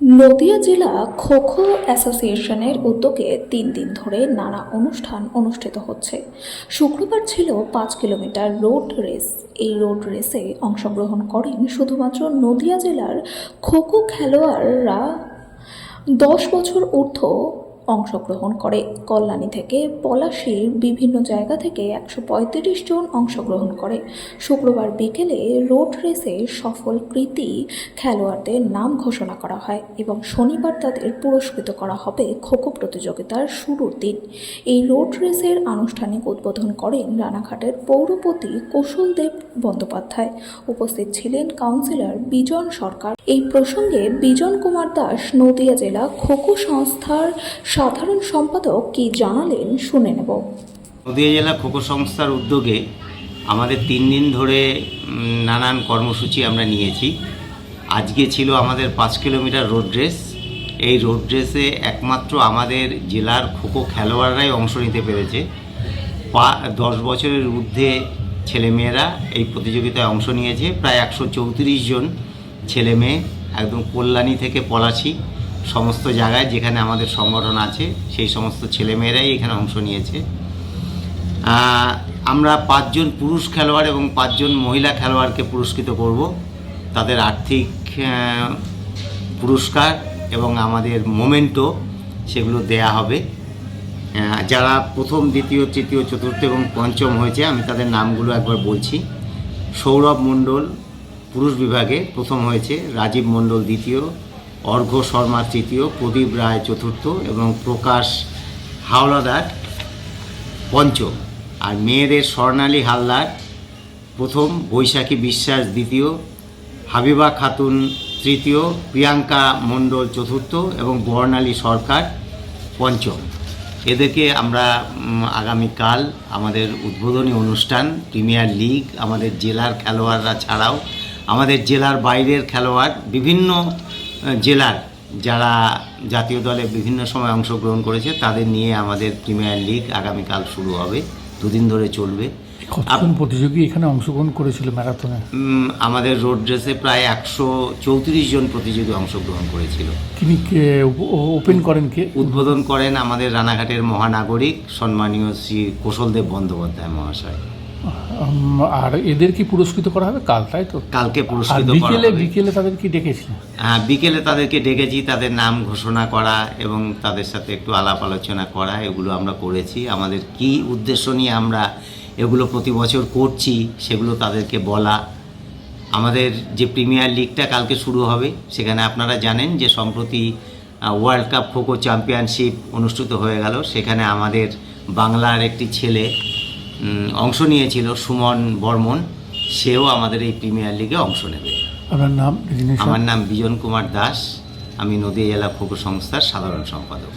নদিয়া জেলা খোখো অ্যাসোসিয়েশনের উদ্যোগে তিন দিন ধরে নানা অনুষ্ঠান অনুষ্ঠিত হচ্ছে। শুক্রবার ছিল পাঁচ কিলোমিটার রোড রেস। এই রোড রেসে অংশগ্রহণ করেন শুধুমাত্র নদিয়া জেলার খোখো খেলোয়াড়রা। দশ বছর ঊর্ধ্ব অংশগ্রহণ করে। কল্যাণী থেকে পলাশির বিভিন্ন জায়গা থেকে একশো পঁয়ত্রিশ জন অংশগ্রহণ করে। শুক্রবার বিকেলে রোড রেসে সফল কৃতি খেলোয়াড়দের নাম ঘোষণা করা হয় এবং শনিবার তাদের পুরস্কৃত করা হবে খোখো প্রতিযোগিতার শুরুর দিন। এই রোড রেসের আনুষ্ঠানিক উদ্বোধন করেন রানাঘাটের পৌরপতি কৌশলদেব বন্দ্যোপাধ্যায়। উপস্থিত ছিলেন কাউন্সিলর বিজন সরকার। এই প্রসঙ্গে বিজন কুমার দাস নদিয়া জেলা খোখো সংস্থার সাধারণ সম্পাদক কি জানালেন শুনে নেব। নদীয়া জেলা খোকো সংস্থার উদ্যোগে আমাদের তিন দিন ধরে নানান কর্মসূচি আমরা নিয়েছি। আজকে ছিল আমাদের পাঁচ কিলোমিটার রোড রেস। এই রোড রেসে একমাত্র আমাদের জেলার খোখো খেলোয়াড়রাই অংশ নিতে পেরেছে। পা, দশ বছরের ঊর্ধ্বে ছেলেমেয়েরা এই প্রতিযোগিতায় অংশ নিয়েছে। প্রায় একশো চৌত্রিশ জন ছেলে মেয়ে একদম কল্যাণী থেকে পলাশি। সমস্ত জায়গায় যেখানে আমাদের সংগঠন আছে, সেই সমস্ত ছেলেমেয়েরাই এখানে অংশ নিয়েছে। আমরা পাঁচজন পুরুষ খেলোয়াড় এবং পাঁচজন মহিলা খেলোয়াড়কে পুরস্কৃত করব। তাদের আর্থিক পুরস্কার এবং আমাদের মোমেন্টো সেগুলো দেয়া হবে। যারা প্রথম, দ্বিতীয়, তৃতীয়, চতুর্থ এবং পঞ্চম হয়েছে, আমি তাদের নামগুলো একবার বলছি। সৌরভ মণ্ডল পুরুষ বিভাগে প্রথম হয়েছে, রাজীব মণ্ডল দ্বিতীয় অর্ঘ্য শর্মা তৃতীয়, প্রদীপ রায় চতুর্থ এবং প্রকাশ হাওলাদার পঞ্চম। আর মেয়েদের স্বর্ণালী হালদার প্রথম, বৈশাখী বিশ্বাস দ্বিতীয়, হাবিবা খাতুন তৃতীয়, প্রিয়াঙ্কা মণ্ডল চতুর্থ এবং বর্ণালী সরকার পঞ্চম। এদেরকে আমরা আগামীকাল আমাদের উদ্বোধনী অনুষ্ঠান, প্রিমিয়ার লিগ, আমাদের জেলার খেলোয়াড়রা ছাড়াও আমাদের জেলার বাইরের খেলোয়াড়, বিভিন্ন জেলার যারা জাতীয় দলে বিভিন্ন সময় অংশগ্রহণ করেছে তাদের নিয়ে আমাদের প্রিমিয়ার লিগ আগামীকাল শুরু হবে। দুদিন ধরে চলবে। কতজন প্রতিযোগী এখানে অংশগ্রহণ করেছিল ম্যারাথনে? আমাদের রোড রেসে প্রায় একশো চৌত্রিশ জন প্রতিযোগী অংশগ্রহণ করেছিল। তিনি কে ওপেন করেন কে? উদ্বোধন করেন আমাদের রানাঘাটের মহানাগরিক সম্মানীয় শ্রী কৌশলদেব বন্দ্যোপাধ্যায় মহাশয়। আর এদের কি পুরস্কৃত করা হবে? কাল তাই তো? কালকে পুরস্কৃত বিকেলে বিকেলে তাদের কি ডেকেছিল হ্যাঁ, বিকেলে তাদেরকে ডেকেছি তাদের নাম ঘোষণা করা এবং তাদের সাথে একটু আলাপ আলোচনা করা এগুলো আমরা করেছি। আমাদের কি উদ্দেশ্য নিয়ে আমরা এগুলো প্রতি বছর করছি সেগুলো তাদেরকে বলা। আমাদের যে প্রিমিয়ার লিগটা কালকে শুরু হবে সেখানে আপনারা জানেন যে সম্প্রতি ওয়ার্ল্ড কাপ খোখো চ্যাম্পিয়নশিপ অনুষ্ঠিত হয়ে গেল। সেখানে আমাদের বাংলার একটি ছেলে অংশ নিয়েছিল সুমন বর্মন সেও আমাদের এই প্রিমিয়ার লিগে অংশ নেবে। আপনার নাম আমার নাম বিজন কুমার দাস আমি নদীয়া জেলা খোকো সংস্থার সাধারণ সম্পাদক।